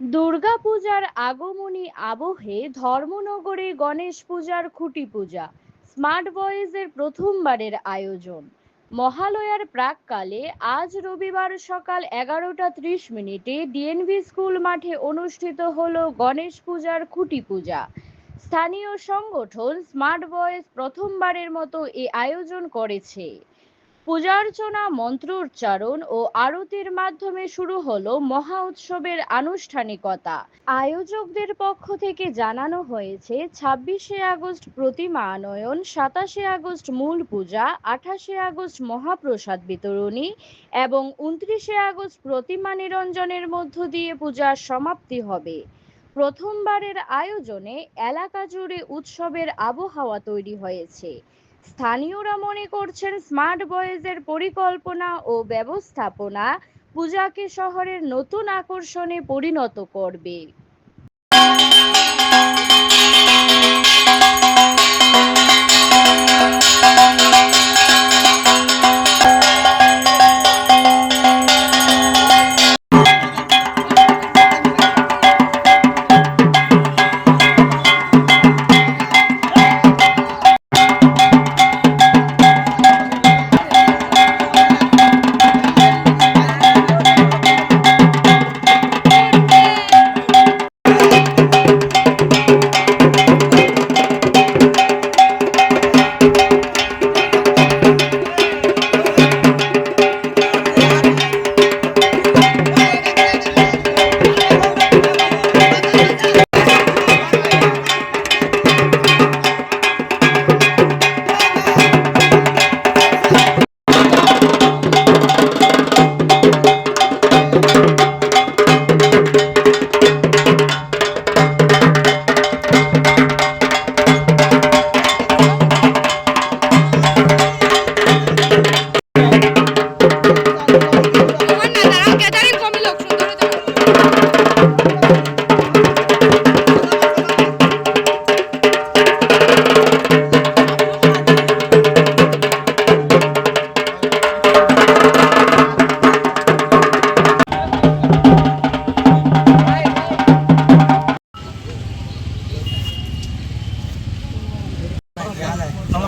দুর্গাপূজার আগমনী আবহে ধর্মনগরে গণেশ পূজার খুঁটি পূজা, স্মার্ট বয়েজের প্রথমবারের আয়োজন। মহালয়ার প্রাককালে আজ রবিবার সকাল এগারোটা ত্রিশ মিনিটে ডিএনভি স্কুল মাঠে অনুষ্ঠিত হল গণেশ পূজার খুঁটি পূজা। স্থানীয় সংগঠন স্মার্ট বয়েজ প্রথমবারের মতো এ আয়োজন করেছে। পূজার্চনা মন্ত্রোচ্চারণ ও আরতির মাধ্যমে শুরু হলো মহা উৎসবের আনুষ্ঠানিকতা। আয়োজকদের পক্ষ থেকে জানানো হয়েছে, ছাব্বিশে আগস্ট প্রতিমা আনয়ন সাতাশে আগস্ট মূল পূজা, আঠাশে আগস্ট মহাপ্রসাদ বিতরণী এবং উনত্রিশে আগস্ট প্রতিমা নিরঞ্জনের মধ্য দিয়ে পূজার সমাপ্তি হবে। প্রথমবারের আয়োজনে এলাকা জুড়ে উৎসবের আবহাওয়া তৈরি হয়েছে। স্থানীয়রা মনে করছেন স্মার্ট বয়েজের পরিকল্পনা ও ব্যবস্থাপনা পূজাকে শহরের নতুন আকর্ষণে পরিণত করবে।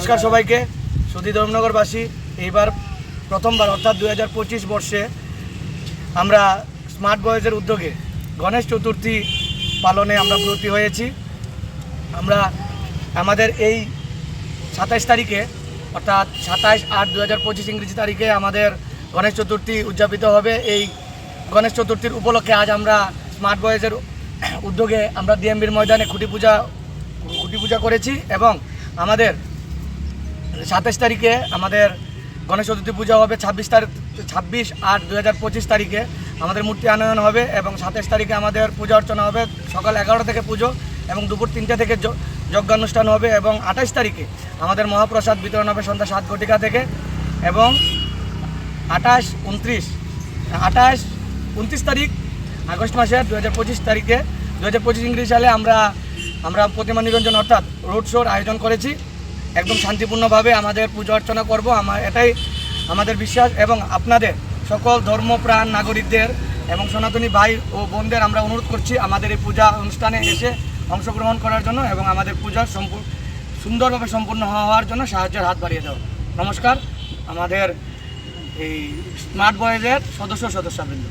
নমস্কার সবাইকে। সুধী ধর্মনগরবাসী, এইবার প্রথমবার অর্থাৎ দু হাজার পঁচিশ বর্ষে আমরা স্মার্ট বয়েজের উদ্যোগে গণেশ চতুর্থী পালনে আমরা ব্রতী হয়েছি। আমরা আমাদের এই সাতাইশ তারিখে, অর্থাৎ সাতাইশ আট দু হাজার পঁচিশ ইংরেজি তারিখে আমাদের গণেশ চতুর্থী উদযাপিত হবে। এই গণেশ চতুর্থীর উপলক্ষে আজ আমরা স্মার্ট বয়েজের উদ্যোগে আমরা ডিএমবির ময়দানে খুঁটি পূজা খুঁটি পূজা করেছি এবং আমাদের সাতাশ তারিখে আমাদের গণেশ চতুর্থী পূজা হবে, ছাব্বিশ তারিখ, ছাব্বিশ আট দু হাজার পঁচিশ তারিখে আমাদের মূর্তি আনয়ন হবে এবং সাতাশ তারিখে আমাদের পূজা অর্চনা হবে, সকাল এগারোটা থেকে পুজো এবং দুপুর তিনটে থেকে যজ্ঞানুষ্ঠান হবে এবং আঠাশ তারিখে আমাদের মহাপ্রসাদ বিতরণ হবে সন্ধ্যা সাত ঘটিকা থেকে এবং আঠাশ উনত্রিশ আঠাশ উনত্রিশ তারিখ আগস্ট মাসের দু হাজার পঁচিশ তারিখে দু হাজার পঁচিশ ইংরেজি সালে আমরা আমরা প্রতিমা নিরঞ্জন অর্থাৎ রোড শোর আয়োজন করেছি। একদম শান্তিপূর্ণভাবে আমাদের পুজো অর্চনা করব। আমার এটাই আমাদের বিশ্বাস এবং আপনাদের সকল ধর্মপ্রাণ নাগরিকদের এবং সনাতনী ভাই ও বোনদের আমরা অনুরোধ করছি আমাদের এই পূজা অনুষ্ঠানে এসে অংশগ্রহণ করার জন্য এবং আমাদের পূজা সম্পূর্ণ সুন্দরভাবে সম্পূর্ণ হওয়ার জন্য সাহায্যের হাত বাড়িয়ে দেওয়া। নমস্কার। আমাদের এই স্মার্ট বয়েজের সদস্য সদস্যবৃন্দ